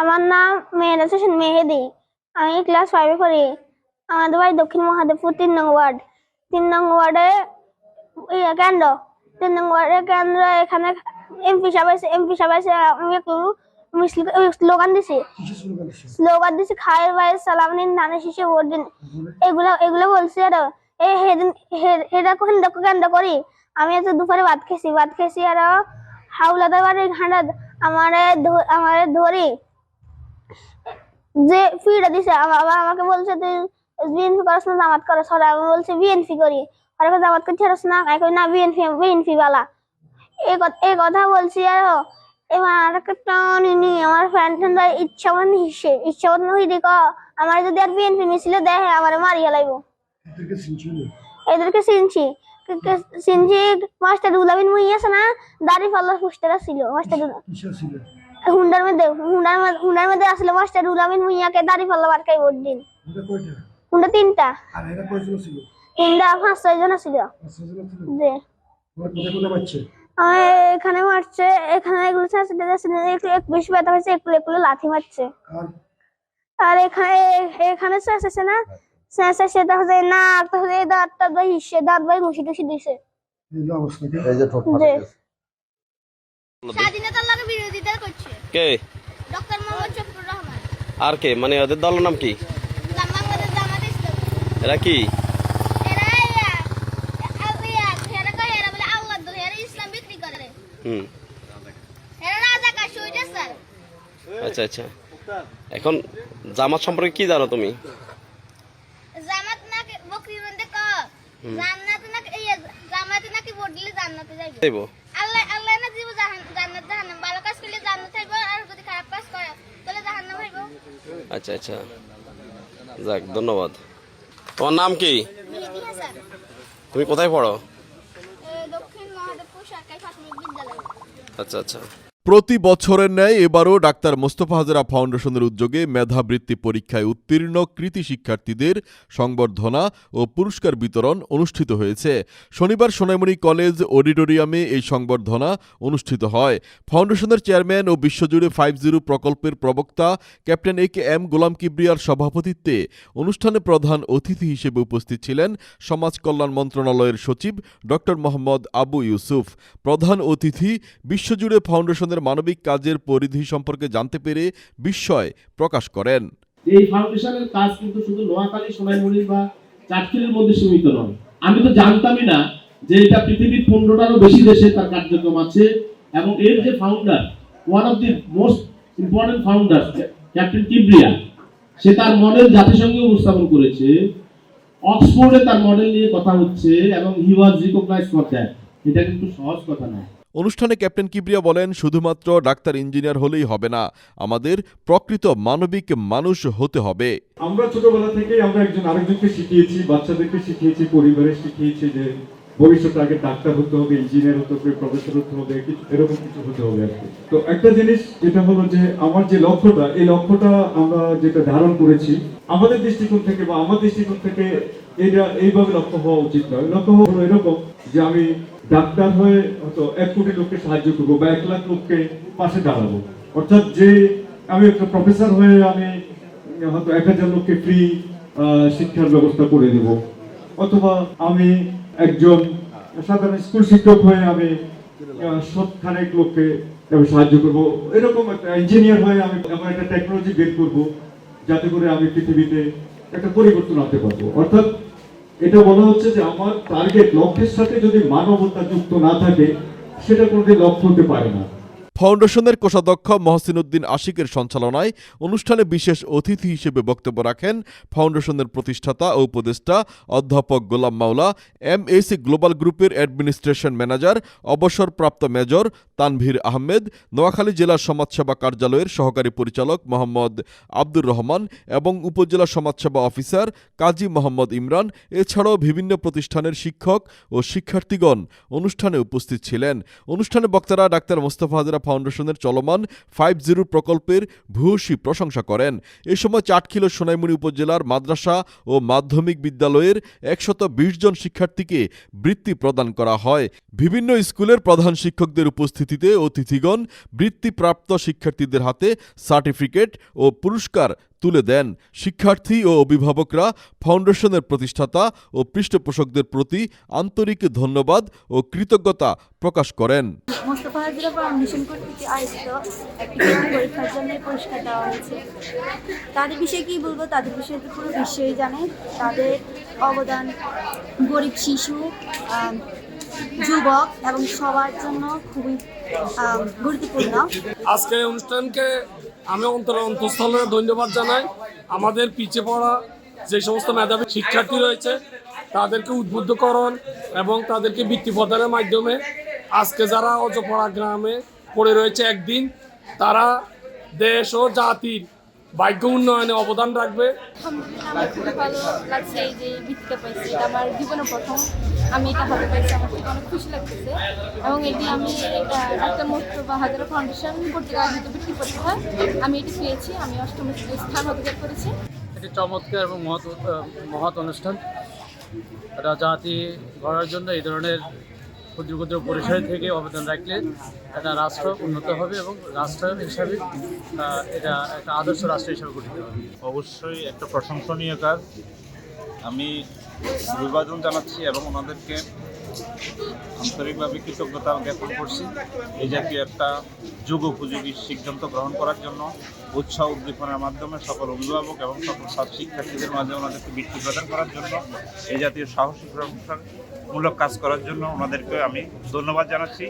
আমার নাম মেহেরাজ হোসেন মেহেদি। আমি ক্লাস ফাইভে পড়ি। আমাদের বাড়ি দক্ষিণ মহাদেবপুর তিন নং ওয়ার্ড। তিন নং ওয়ার্ডে ইয়ে কেন্দ্র। তিন নং ওয়ার্ডে কেন্দ্র এখানে এমপি সাহেব আছে এমপি সাহেব আছে আমি একটু স্লোগান দিছি। স্লোগান দিছি? খায়ের বাইরে সালাম নিন ধানের শীষে ভোট দিন। এগুলো এগুলো বলছি আর এই হেদিন হেটা কেন্দ্র করি। আমি আজ দুপুরে ভাত খেয়েছি ভাত খেয়েছি আর হাওলাদার বাড়ির ঘাটা আমারে আমারে ধরি। যে ফিটা দিছে আবার আমাকে বলছে তুই বিএনপি করছ না জামাত করছ আর আমি বলছি বিএনপি করি। আর জামাত করতে পারছ না? আমি কই না বিএনপি বিএনপি বালা। এই কথা এই কথা বলছি আর এবার আর একটা টানি নি আমার ফ্যান ইচ্ছা মতন হিসে ইচ্ছা মতন হইলে ক আমার যদি আর বিএনপি মিছিল দেখে আমার মারি হেলাইব এদেরকে চিনছি। মাস্টার মুই আছে না দাড়ি পাল্লার পোস্টার ছিল মাস্টার ছিল হুন্ডার মধ্যে হুন্ডার হুন্ডার মধ্যে আসলে মাস্টার মুইয়াকে দাড়ি পাল্লা বারকাই ভোট দিন। এটা কয়টা? হুন্ডা তিনটা। আর এরা কয়জন ছিল হুন্ডা পাঁচ ছয় জন ছিল জন আমার এখানে মারছে এখানে এগুলো বেশি ব্যথা হয়েছে একটু একটু লাথি মারছে। আর? এখানে এখানে না? চেঁচে সেটা হচ্ছে না একটা হচ্ছে এই দাঁতটা ভাই হিসে দাঁত ভাই ঘুষি টুসি দিছে। এই যে অবস্থা কি? এই যে ঠোঁট যে স্বাধীনতার লাগে বিরোধিতা করছে। কে? ডক্টর মোহাম্মদ শফিকুর রহমান। আর কে? মানে ওদের দলের নাম কি? বাংলাদেশ জামাত ইসলাম। এরা কি? এরা এরা কয় এরা বলে আল্লাহ দল এরা ইসলাম বিক্রি করে। হুম। এরা রাজাকার শহীদ স্যার? আচ্ছা আচ্ছা। এখন জামাত সম্পর্কে কি জানো তুমি জামাত নাকি বকরির মধ্যে ক জান্নাত নাকি এই জামাতে নাকি ভোট দিলে জান্নাতে যাইবে। দেব আল্লাহ আল্লাহ না জাহান জান্নাত জাহান্নাম। ভালো কাজ করলে জান্নাত হইব আর যদি খারাপ কাজ করে তাহলে জাহান্নাম হইব। আচ্ছা আচ্ছা। যাক ধন্যবাদ। তোমার নাম কি? তুমি কোথায় পড়ো? দক্ষিণ মহাদেবপুর সরকারি প্রাথমিক বিদ্যালয়। আচ্ছা আচ্ছা। প্রতি বছরের ন্যায় এবারও ডাক্তার মোস্তফা হাজরা ফাউন্ডেশনের উদ্যোগে মেধাবৃত্তি পরীক্ষায় উত্তীর্ণ কৃতি শিক্ষার্থীদের সংবর্ধনা ও পুরস্কার বিতরণ অনুষ্ঠিত হয়েছে। শনিবার সোনাইমণি কলেজ অডিটোরিয়ামে এই সংবর্ধনা অনুষ্ঠিত হয়। ফাউন্ডেশনের চেয়ারম্যান ও বিশ্বজুড়ে ফাইভ জিরো প্রকল্পের প্রবক্তা ক্যাপ্টেন এ কে এম গোলাম কিবরিয়ার সভাপতিত্বে অনুষ্ঠানে প্রধান অতিথি হিসেবে উপস্থিত ছিলেন সমাজ কল্যাণ মন্ত্রণালয়ের সচিব ড মোহাম্মদ আবু ইউসুফ। প্রধান অতিথি বিশ্বজুড়ে ফাউন্ডেশনের মানবিক কাজের পরিধি সম্পর্কে জানতে পেরে বিস্ময় প্রকাশ করেন। এই ফাউন্ডেশনের কাজ কিন্তু শুধু নোয়াখালী, সোনাইমুড়ি বা চাটখিলের মধ্যে সীমিত নয়। আমি তো জানতামই না যে এটা পৃথিবীর পনেরোটারও বেশি দেশে তার কার্যক্রম আছে এবং এর যে founder one of the most important founder captain Kibria সে তার মডেল জাতিসংঘে উপস্থাপন করেছে। অক্সফোর্ডে তার মডেল নিয়ে কথা হচ্ছে এবং he was recognise for that এটা কিন্তু সহজ কথা নয়। অনুষ্ঠানে ক্যাপ্টেন কিবরিয়া বলেন, শুধুমাত্র ডাক্তার ইঞ্জিনিয়ার হলেই হবে না, আমাদের প্রকৃত মানবিক মানুষ হতে হবে। আমরা ছোটবেলা থেকেই আমরা একজন আরেকজনকে শিখিয়েছি, বাচ্চাদেরকে শিখিয়েছি পরিবারে শিখিয়েছি যে ভবিষ্যতে আগে ডাক্তার হতে হবে, ইঞ্জিনিয়ার হতে হবে, প্রফেসর হতে হবে এরকম কিছু হতে হবে আর তো একটা জিনিস যেটা হলো যে আমার যে লক্ষ্যটা, এই লক্ষ্যটা আমরা যেটা ধারণ করেছি, আমাদের দৃষ্টিকোণ থেকে বা আমার দৃষ্টিকোণ থেকে এটা এইভাবে লক্ষ্য হওয়া উচিত নয়। লক্ষ্য হলো এরকম যে আমি ডাক্তার হয়ে হয়তো এক কোটি লোককে সাহায্য করব বা এক লাখ লোককে পাশে দাঁড়াবো। অর্থাৎ যে আমি একটা প্রফেসর হয়ে আমি হয়তো এক হাজার লোককে ফ্রি শিক্ষার ব্যবস্থা করে দেব। অথবা আমি একজন সাধারণ স্কুল শিক্ষক হয়ে আমি সৎখানেক লোককে আমি সাহায্য করব। এরকম একটা ইঞ্জিনিয়ার হয়ে আমি এমন একটা টেকনোলজি বের করব, যাতে করে আমি পৃথিবীতে একটা পরিবর্তন আনতে পারব। অর্থাৎ এটা বলা হচ্ছে যে আমার টার্গেট লক্ষ্যের সাথে যদি মানবতা যুক্ত না থাকে, সেটা কোনোদিন লক্ষ্য হতে পারে না। ফাউন্ডেশনের কোষাধ্যক্ষ মহসিন উদ্দিন আশিকের সঞ্চালনায় অনুষ্ঠানে বিশেষ অতিথি হিসেবে বক্তব্য রাখেন ফাউন্ডেশনের প্রতিষ্ঠাতা ও উপদেষ্টা অধ্যাপক Golam Mawla M AC global গ্রুপের অ্যাডমিনিস্ট্রেশন ম্যানেজার, অবসরপ্রাপ্ত মেজর তানভীর আহমেদ, নোয়াখালী জেলা সমাজসেবা কার্যালয়ের সহকারী পরিচালক মোহাম্মদ আব্দুর রহমান এবং উপজেলা সমাজসেবা অফিসার কাজী মোহাম্মদ ইমরান, এছাড়াও বিভিন্ন প্রতিষ্ঠানের শিক্ষক ও শিক্ষার্থীগণ অনুষ্ঠানে উপস্থিত ছিলেন। অনুষ্ঠানে বক্তারা ডাক্তার মোস্তফা হাজরা ফাউন্ডেশনের চলমান ফাইভ জিরো প্রকল্পের ভূয়সী প্রশংসা করেন। এ সময় চাটখিল সোনাইমুড়ি উপজেলার মাদ্রাসা ও মাধ্যমিক বিদ্যালয়ের একশত বিশ জন শিক্ষার্থীকে বৃত্তি প্রদান করা হয়। বিভিন্ন স্কুলের প্রধান শিক্ষকদের উপস্থিতিতে অতিথিগণ বৃত্তিপ্রাপ্ত শিক্ষার্থীদের হাতে সার্টিফিকেট ও পুরস্কার তুলে দেন শিক্ষার্থী ও অভিভাবকরা ফাউন্ডেশনের প্রতিষ্ঠাতা ও পৃষ্ঠপোষকদের প্রতি আন্তরিক ধন্যবাদ ও কৃতজ্ঞতা প্রকাশ করেন। মোস্তফা হাজিরা ফাউন্ডেশন কর্তৃক আয়োজিত একটি পরীক্ষার জন্য পুরস্কার দেওয়া হয়েছে। তাদের বিষয়ে কি বলব? তাদের বিষয়ে তো পুরো বিশ্বই জানে। তাদের অবদান গরিব শিশু যুবক এবং সবার জন্য খুবই গুরুত্বপূর্ণ। আজকে অনুষ্ঠানকে আমি অন্তর অন্তঃস্থলে ধন্যবাদ জানাই। আমাদের পিছিয়ে পড়া যে সমস্ত মেধাবী শিক্ষার্থী রয়েছে, তাদেরকে উদ্বুদ্ধকরণ এবং তাদেরকে বৃত্তি প্রদানের মাধ্যমে আজকে যারা অজপড়া গ্রামে পড়ে রয়েছে একদিন, তারা দেশ ও জাতির ভাগ্য উন্নয়নে অবদান রাখবে। আলহামদুলিল্লাহ আমার খুবই ভালো লাগছে এই যে বৃত্তিটা পাইছি। এটা আমার জীবনে প্রথম। আমি এটা হাতে পাইছি আমার থেকে অনেক খুশি লাগতেছে। এবং এটি আমি এটা ডাক্তার মোস্তফা হাজারা ফাউন্ডেশন কর্তৃক আয়োজিত বৃত্তি পরীক্ষা আমি এটি পেয়েছি। আমি অষ্টম স্থান অধিকার করেছি। এটি চমৎকার এবং মহৎ মহৎ অনুষ্ঠান। এটা জাতি গড়ার জন্য এই ধরনের ক্ষুদ্র ক্ষুদ্র পরিসর থেকে অবদান রাখলে একটা রাষ্ট্র উন্নত হবে এবং রাষ্ট্র হিসাবে এটা একটা আদর্শ রাষ্ট্র হিসাবে গঠিত হবে। অবশ্যই একটা প্রশংসনীয় কাজ। আমি অভিবাদন জানাচ্ছি এবং ওনাদেরকে আন্তরিকভাবে কৃতজ্ঞতা জ্ঞাপন করছি। এই জাতীয় একটা যুগ উপযোগী সিদ্ধান্ত গ্রহণ করার জন্য উৎসাহ উদ্দীপনার মাধ্যমে সকল অভিভাবক এবং সকল ছাত্র শিক্ষার্থীদের মাঝে ওনাদেরকে বৃত্তি প্রদান করার জন্য এই জাতীয় সাহসী প্রশংসামূলক কাজ করার জন্য ওনাদেরকে আমি ধন্যবাদ জানাচ্ছি।